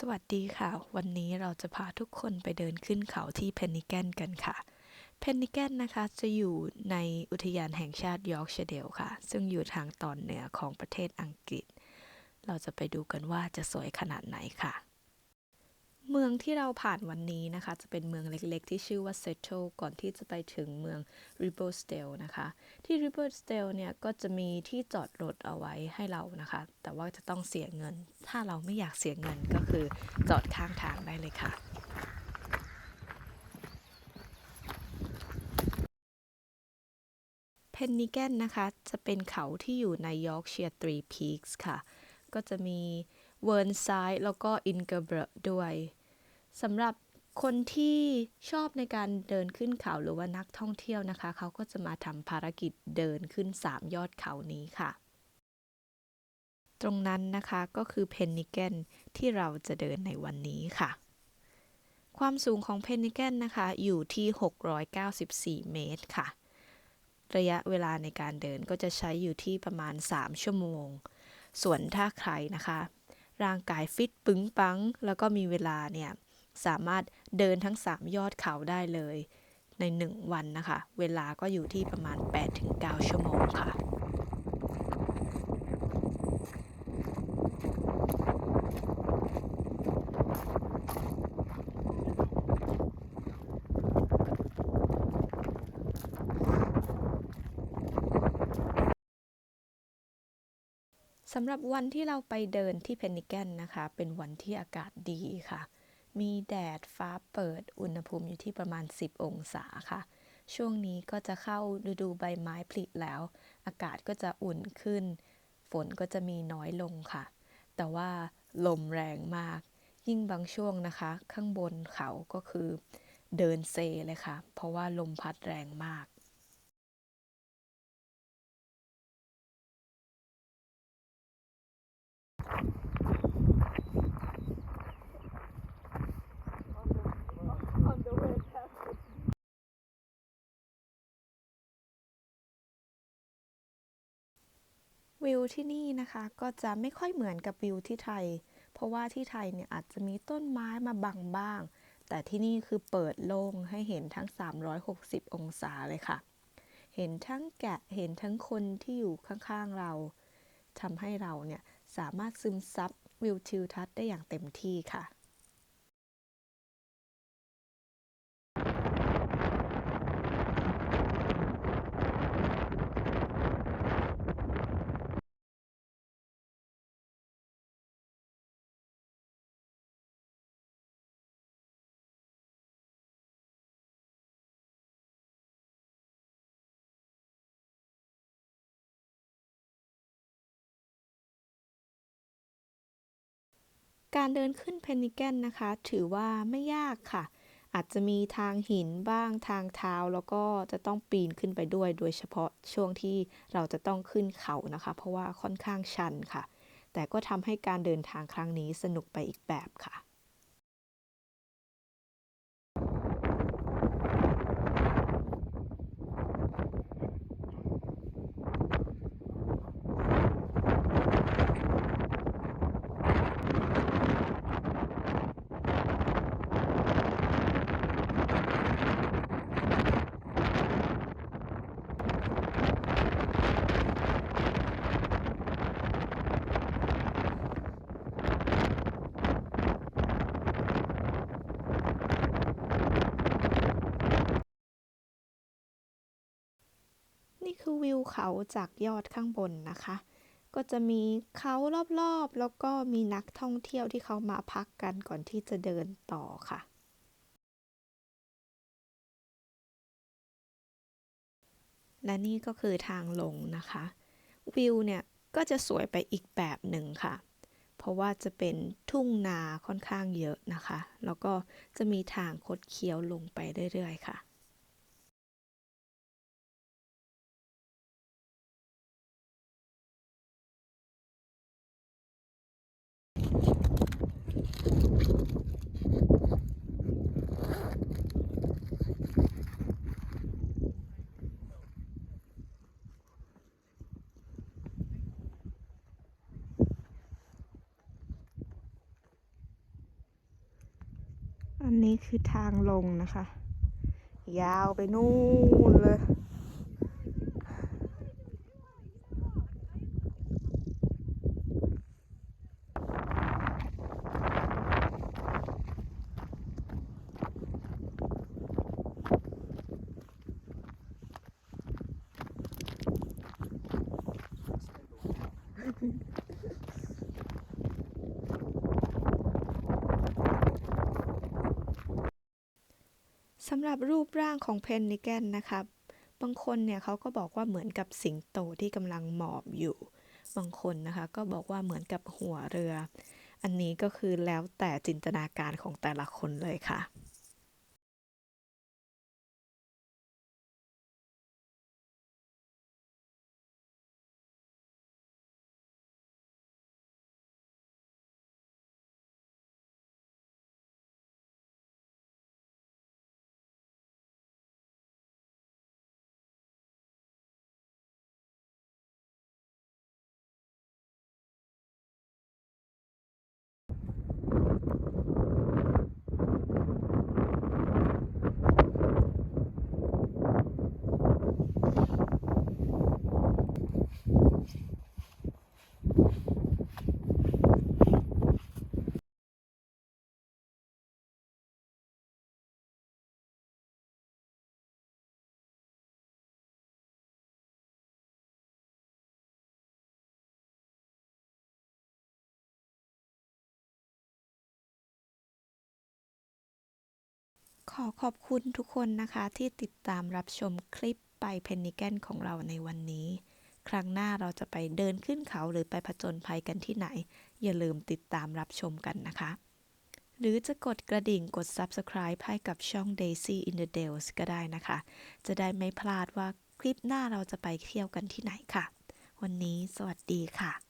สวัสดีค่ะ วันนี้เราจะพาทุกคนไปเดินขึ้นเขาที่เพนนิแกนกันค่ะเพนนิแกนนะคะจะอยู่ในอุทยานแห่งชาติยอร์กเชเดลค่ะ ซึ่งอยู่ทางตอนเหนือของประเทศอังกฤษ เราจะไปดูกันว่าจะสวยขนาดไหนค่ะ เมืองที่เราผ่านวันนี้นะคะ จะเป็นเมืองเล็กๆ ที่ชื่อว่าเซตโ e ก่อนที่จะไปถึงเมือง r i b b l e s d a l e นะคะ ที่ r i b b l e s d a l e เนี่ย ก็จะมีที่จอดรถเอาไว้ให้เรานะคะ แต่ว่าจะต้องเสียเงิน ถ้าเราไม่อยากเสียเงินก็คือจอดข้างทางได้เลยค่ะเพนนิแกนนะคะ จะเป็นเขาที่อยู่ในยอร์กเชียร์ทรีพีคส์ค่ะ ก็จะมีเวิร์นไซด์แล้วก็อินเกอร์เบรด้วย สำหรับคนที่ชอบในการเดินขึ้นเขาหรือว่านักท่องเที่ยวนะคะ เขาก็จะมาทำภารกิจเดินขึ้น 3 ยอดเขานี้ค่ะ ตรงนั้นนะคะก็คือเพนนิแกนที่เราจะเดินในวันนี้ค่ะ ความสูงของเพนนิแกนนะคะอยู่ที่ 694 เมตรค่ะ ระยะเวลาในการเดินก็จะใช้อยู่ที่ประมาณ 3 ชั่วโมง ส่วนถ้าใครนะคะ ร่างกายฟิตปึงปัง แล้วก็มีเวลาเนี่ย สามารถเดินทั้ง 3 ยอดเขาได้เลยใน 1 วันนะคะ เวลาก็อยู่ที่ประมาณ 8-9 ชั่วโมงค่ะ สำหรับวันที่เราไปเดินที่เพนนิแกนนะคะ เป็นวันที่อากาศดีค่ะ มีแดดฟ้าเปิดอุณหภูมิอยู่ที่ประมาณ 10 องศาค่ะ ช่วงนี้ก็จะเข้าฤดูใบไม้ผลิแล้ว อากาศก็จะอุ่นขึ้น ฝนก็จะมีน้อยลงค่ะ แต่ว่าลมแรงมาก ยิ่งบางช่วงนะคะ ข้างบนเขาก็คือเดินเซเลยค่ะ เพราะว่าลมพัดแรงมาก วิวที่นี่นะคะก็จะไม่ค่อยเหมือนกับวิวที่ไทย เพราะว่าที่ไทยเนี่ยอาจจะมีต้นไม้มาบังบ้าง แต่ที่นี่คือเปิดโล่งให้เห็นทั้ง 360 องศาเลยค่ะ เห็นทั้งแกะเห็นทั้งคนที่อยู่ข้างๆเราทำให้เราเนี่ยสามารถซึมซับวิวทิวทัศน์ได้อย่างเต็มที่ค่ะ การเดินขึ้นเพนนิแกนนะคะ ถือว่าไม่ยากค่ะ อาจจะมีทางหินบ้างทางเท้าแล้วก็จะต้องปีนขึ้นไปด้วย โดยเฉพาะช่วงที่เราจะต้องขึ้นเขานะคะ เพราะว่าค่อนข้างชันค่ะ แต่ก็ทำให้การเดินทางครั้งนี้สนุกไปอีกแบบค่ะ คือวิวเขาจากยอดข้างบนนะคะ ก็จะมีเขารอบๆ แล้วก็มีนักท่องเที่ยวที่เขามาพักกันก่อนที่จะเดินต่อค่ะ และนี่ก็คือทางลงนะคะ วิวเนี่ยก็จะสวยไปอีกแบบหนึ่งค่ะ เพราะว่าจะเป็นทุ่งนาค่อนข้างเยอะนะคะ แล้วก็จะมีทางคดเคี้ยวลงไปเรื่อยๆ ค่ะ อันนี้คือทางลงนะคะ ยาวไปนู่นเลย สำหรับรูปร่างของเพนนิแกนนะครับ บางคนเนี่ยเขาก็บอกว่าเหมือนกับสิงโตที่กำลังหมอบอยู่ บางคนนะคะก็บอกว่าเหมือนกับหัวเรือ อันนี้ก็คือแล้วแต่จินตนาการของแต่ละคนเลยค่ะ ขอขอบคุณทุกคนนะคะ ที่ติดตามรับชมคลิปไปเพนนิแกนของเราในวันนี้ ครั้งหน้าเราจะไปเดินขึ้นเขาหรือไปผจญภัยกันที่ไหน อย่าลืมติดตามรับชมกันนะคะ หรือจะกดกระดิ่งกด subscribe ให้กับช่อง Daisy in the Dales ก็ได้นะคะ จะได้ไม่พลาดว่าคลิปหน้าเราจะไปเที่ยวกันที่ไหนค่ะ วันนี้สวัสดีค่ะ